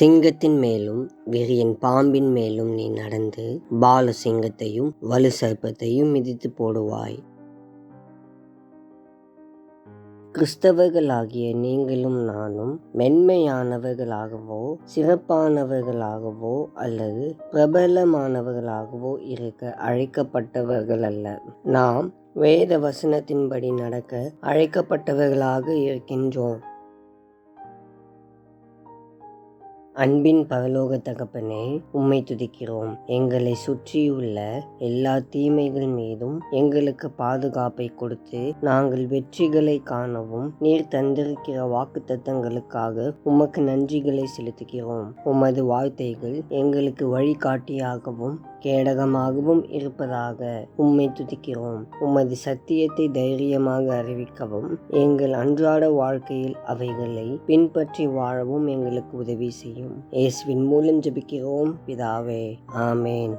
சிங்கத்தின் மேலும் விரியன் பாம்பின் மேலும் நீ நடந்து பால சிங்கத்தையும் வலு சர்ப்பத்தையும் மிதித்து போடுவாய். கிறிஸ்தவர்களாகிய நீங்களும் நானும் மென்மையானவர்களாகவோ சிறப்பானவர்களாகவோ அல்லது பிரபலமானவர்களாகவோ இருக்க அழைக்கப்பட்டவர்கள் அல்ல நாம் வேத வசனத்தின்படி நடக்க அழைக்கப்பட்டவர்களாக இருக்கின்றோம். அன்பின் பரலோக தகப்பனே உம்மை துதிக்கிறோம். எங்களை சுற்றியுள்ள எல்லா தீமைகள் மீதும் எங்களுக்கு பாதுகாப்பை கொடுத்து நாங்கள் வெற்றிகளை காணவும் நீர் தந்திருக்கிற வாக்கு தத்தங்களுக்காக உமக்கு நன்றிகளை செலுத்துகிறோம். உமது வார்த்தைகள் எங்களுக்கு வழிகாட்டியாகவும் கேடகமாகவும் இருப்பதாக உம்மை துதிக்கிறோம். உமது சத்தியத்தை தைரியமாக அறிவிக்கவும் எங்கள் அன்றாட வாழ்க்கையில் அவைகளை பின்பற்றி வாழவும் எங்களுக்கு உதவி செய்யும். இயேசுவின் மூலம் ஜபிக்கிறோம். பிதாவே ஆமேன்.